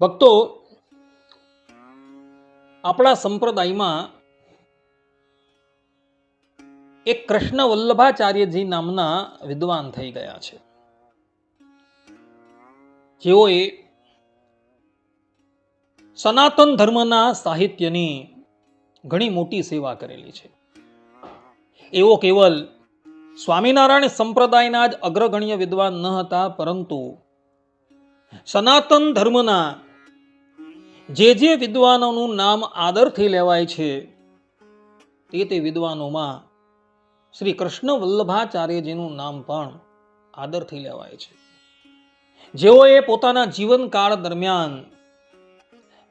ભક્તો, આપણા સંપ્રદાયમાં એક કૃષ્ણ વલ્લભાચાર્યજી નામના વિદ્વાન થઈ ગયા છે. જેઓએ સનાતન ધર્મના સાહિત્યની ઘણી મોટી સેવા કરેલી છે. એવો કેવલ સ્વામિનારાયણ સંપ્રદાયના જ અગ્રગણ્ય વિદ્વાન ન હતા, પરંતુ સનાતન ધર્મના જે જે વિદ્વાનોનું નામ આદરથી લેવાય છે, તે તે વિદ્વાનોમાં શ્રી કૃષ્ણ વલ્લભાચાર્યજીનું નામ પણ આદરથી લેવાય છે. જેઓએ પોતાના જીવનકાળ દરમિયાન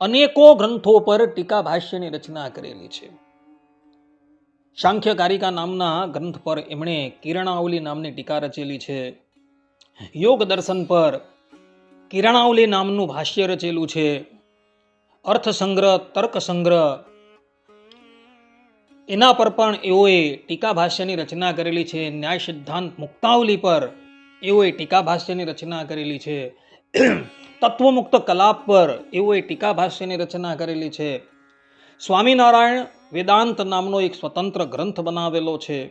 અનેકો ગ્રંથો પર ટીકા ભાષ્યની રચના કરેલી છે. સાંખ્યકારિકા નામના ગ્રંથ પર એમણે કિરણાવલી નામની ટીકા રચેલી છે. યોગ દર્શન પર કિરણાવલી નામનું ભાષ્ય રચેલું છે. અર્થ સંગ્રહ તર્ક સંગ્રહ એના પર પણ એઓએ ટીકા ભાષ્યની રચના કરેલી છે. ન્યાય સિદ્ધાંત મુક્તાવલી પર એઓએ ટીકા ભાષ્યની રચના કરેલી છે. તત્વમુક્ત કલાપ પર એઓએ ટીકા ભાષ્યની રચના કરેલી છે. સ્વામિનારાયણ વેદાંત નામનો એક સ્વતંત્ર ગ્રંથ બનાવેલો છે.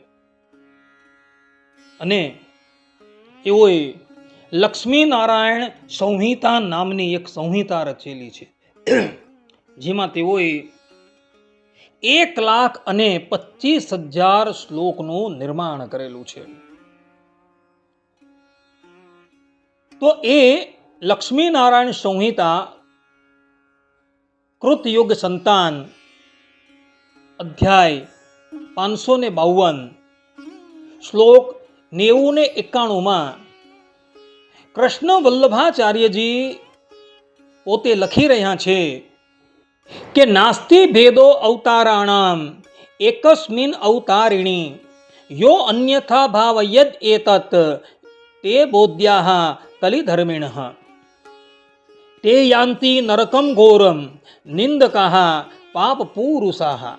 અને એઓએ લક્ષ્મીનારાયણ સંહિતા નામની એક સંહિતા રચેલી છે. જેમાં તેઓએ એક લાખ અને પચીસ હજાર શ્લોકનું નિર્માણ કરેલું છે. તો એ લક્ષ્મીનારાયણ સંહિતા કૃતયુગ સંતાન અધ્યાય પાંચસો ને બાવન શ્લોક નેવું ને એકાણુંમાં કૃષ્ણ વલ્લભાચાર્યજી પોતે લખી રહ્યા છે કે નાસ્તિ ભેદો અવતારાણામ, એકસ્મિન અવતારિણી. યો અન્યથા ભાવયદ એતત, તે બોધ્યા કલિધર્મિણ. તે યાંતિ નરકમ ઘોરમ, નિંદકા પાપ પુરુષાહ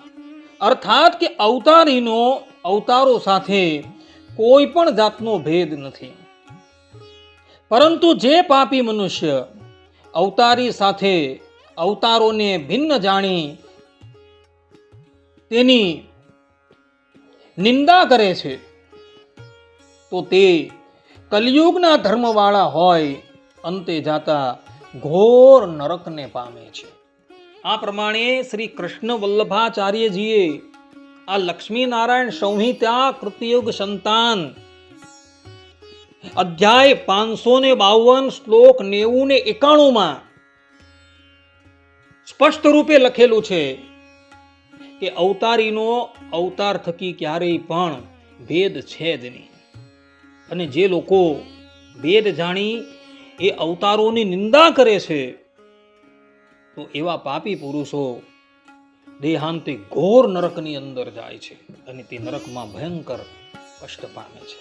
અર્થાત કે અવતારીનો અવતારો સાથે કોઈ પણ જાતનો ભેદ નથી. પરંતુ જે પાપી મનુષ્ય અવતારી સાથે અવતારોને ભિન્ન જાણી તેની નિંદા કરે છે. તો તે કલિયુગના ધર્મવાળા હોય, અંતે જાતા ઘોર નરકને પામે છે. આ પ્રમાણે શ્રી કૃષ્ણ વલ્લભાચાર્યજીએ આ લક્ષ્મીનારાયણ સંહિતા કૃતયુગ સંતાન અધ્યાય પાંચસો ને બાવન શ્લોક નેવું ને એકાણુંમાં સ્પષ્ટ રૂપે લખેલું છે કે અવતારીનો અવતાર થકી ક્યારેય પણ ભેદ છે જ નહીં. અને જે લોકો ભેદ જાણી એ અવતારોની નિંદા કરે છે, તો એવા પાપી પુરુષો દેહાંતે ઘોર નરકની અંદર જાય છે અને તે નરકમાં ભયંકર કષ્ટ પામે છે.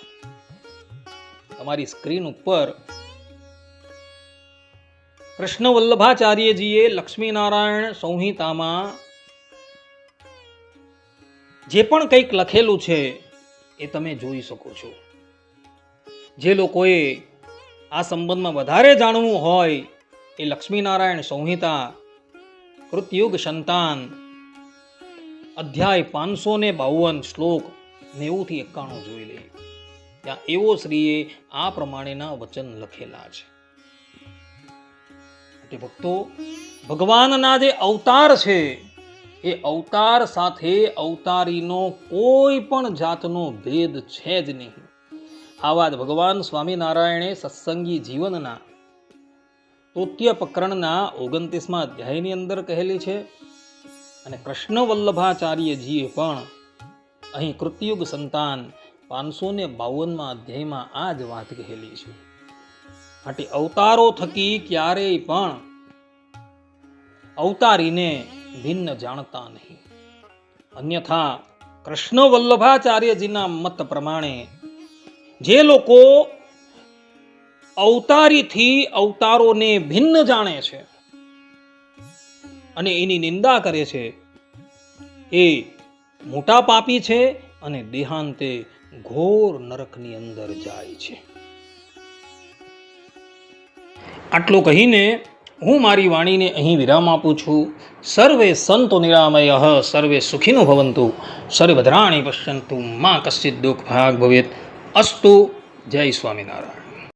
તમારી સ્ક્રીન ઉપર કૃષ્ણ વલ્લભાચાર્યજીએ લક્ષ્મીનારાયણ સંહિતામાં જે પણ કંઈક લખેલું છે એ તમે જોઈ શકો છો. જે લોકોએ આ સંબંધમાં વધારે જાણવું હોય એ લક્ષ્મીનારાયણ સંહિતા, કૃતયુગ સંતાન, અધ્યાય પાંચસો ને બાવન શ્લોક નેવુંથી એકાણું જોઈ લે. ત્યાં એવો શ્રીએ આ પ્રમાણેના વચન લખેલા છે. એટલે ભક્તો ભગવાનના જે અવતાર છે. એ અવતાર સાથે અવતારીનો કોઈ પણ જાતનો ભેદ છે જ નહીં. આ વાત ભગવાન સ્વામિનારાયણે સત્સંગી જીવનના તૃતીય પ્રકરણના ઓગણત્રીસમાં અધ્યાયની અંદર કહેલી છે. અને કૃષ્ણ વલ્લભાચાર્યજીએ પણ અહીં કૃતયુગ સંતાન પાંચસો ને બાવનમાં અધ્યાયમાં આ જ વાત કહેલી છે. માટે અવતારો થકી ક્યારેય પણ અવતારીને ભિન્ન જાણતા નહીં. અન્યથા કૃષ્ણ વલ્લભાચાર્યજીના મત પ્રમાણે જે લોકો અવતારીથી અવતારોને ભિન્ન જાણે છે અને એની નિંદા કરે છે, એ મોટા પાપી છે અને દેહાંતે ઘોર નરકની અંદર જાય છે. આટલું કહીને હું મારી વાણીને અહીં વિરામ આપું છું. સર્વે સંતો નિરામય, સર્વે સુખીનો ભવંતુ સર્વદ્રાણી પશ્યંતુ, માં કશ્ચિત દુઃખ ભાગ ભવેત. અસ્તુ જય સ્વામિનારાયણ.